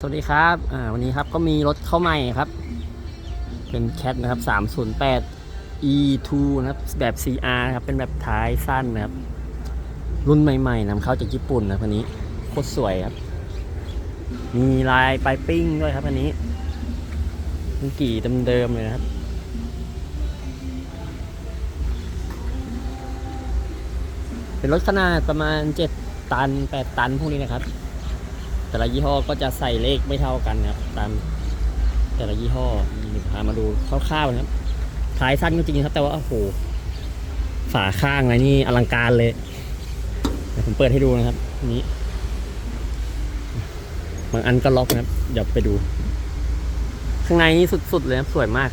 สวัสดีครับ อ่า วันนี้ครับก็มีรถเข้าใหม่ครับ เป็นแคทนะครับ 308 E2 นะครับ แบบ CR นะครับ เป็นแบบท้ายสั้นนะครับ รุ่นใหม่ๆนำเข้าจากญี่ปุ่นนะครับอันนี้ โคตรสวยครับ มีลายปลายปิ้งด้วยครับอันนี้เป็นกี่เดิมๆเลยนะครับ เป็นรถขนาดประมาณ 7 ตัน 8 ตันพวกนี้นะครับ แต่ละยี่ห้อก็จะใส่เลขไม่เท่ากันนะครับตามแต่ละยี่ห้อพามาดูคร่าวๆนะครับท้ายสั้นก็จริงครับ แต่ว่าโอ้โหฝาข้างอะไรนี่อลังการเลยเดี๋ยวผมเปิดให้ดูนะครับนนี้บางอันก็ล็อกนะครับเดี๋ยวไปดู ข้างในนี่สุดๆเลยครับสวยมาก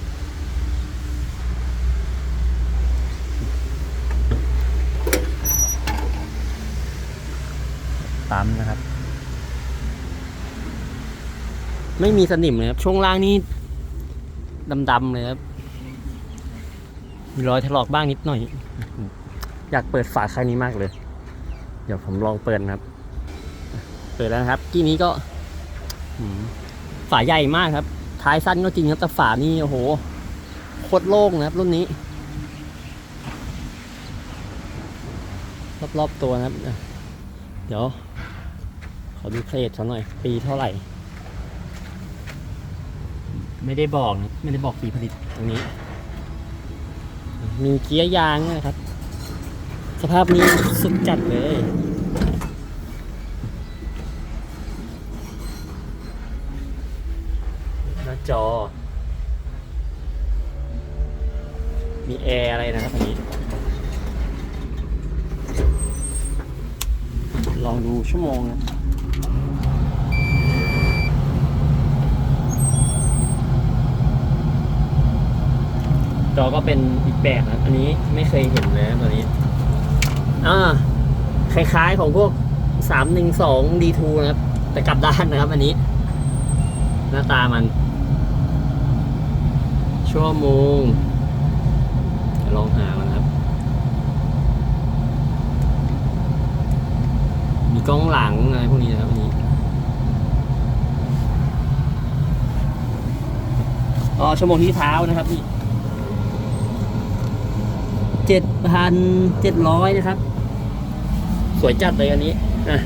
ปั๊มนะครับ ไม่มีสนิมเลยครับ ช่วงล่างนี่ดำๆเลยครับ มีรอยถลอกบ้างนิดหน่อย อยากเปิดฝาครั้งนี้มากเลย เดี๋ยวผมลองเปิดนะครับ เปิดแล้วครับกี้นี้ก็ฝาใหญ่มากครับ ท้ายสั้นก็จริงครับแต่ฝานี่โอ้โหโคตรโล่งนะครับ รุ่นนี้ รอบๆตัวนะครับ เดี๋ยว ขอดูเครดเขาหน่อย ปีเท่าไหร่ ไม่ได้บอกนะไม่ได้บอกปีผลิตตรงนี้ มีเกียร์ยางนะครับ สภาพนี้สุดจัดเลยหน้าจอ มีแอร์อะไรนะครับอันนี้ ลองดูชั่วโมงนะ จอก็เป็นอีกแบบนะอันนี้ไม่เคยเห็นเลยนะตัวนี้อ่าคล้ายๆของพวก312 D2 นะครับ แต่กลับด้านนะครับ อันนี้ หน้าตามัน ชั่วโมงลองหามันครับ มีกล้องหลังอะไรพวกนี้นะครับอันนี้อ๋อชั่วโมงที่เท้านะครับพี่ เจ็ดพันเจ็ดร้อยนะครับ สวยจัดเลยอันนี้อะ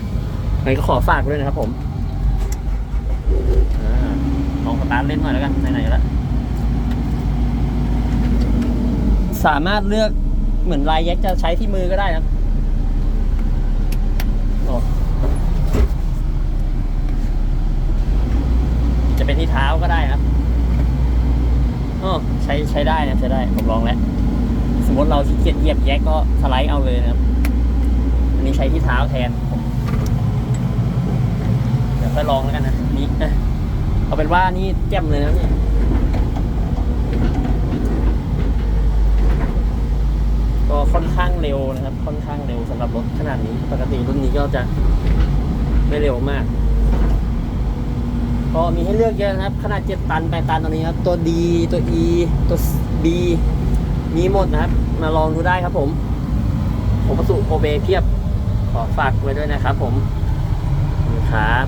งั้นก็ขอฝากด้วยนะครับผมลองสตาร์ทเล่นหน่อยแล้วกันไหนๆแล้วสามารถเลือกเหมือนลายแยกจะใช้ที่มือก็ได้นะจะเป็นที่เท้าก็ได้นะครับโอ้ใช้ใช้ได้นะใช้ได้ผมลองแล้ว มมติเราขี้เกียจเหยียบแยกก็สไลด์เอาเลยนะครับ อันนี้ใช้ที่เท้าแทน เดี๋ยวค่อยลองแล้วกันนะอันนี้อะเอาเป็นว่านี่แจ่มเลยนะเนี่ยก็ค่อนข้างเร็วนะครับ ค่อนข้างเร็วสำหรับรถขนาดนี้ ปกติรุ่นนี้ก็จะไม่เร็วมาก ก็มีให้เลือกเยอะนะครับ ขนาด 7 ตัน 8 ตันตอนนี้ครับ ตัว D ตัว E ตัว B มีหมดนะครับ มาลองดูได้ครับผมผมประสุโอเบเพียบขอฝากไว้ด้วยนะครับผมครับ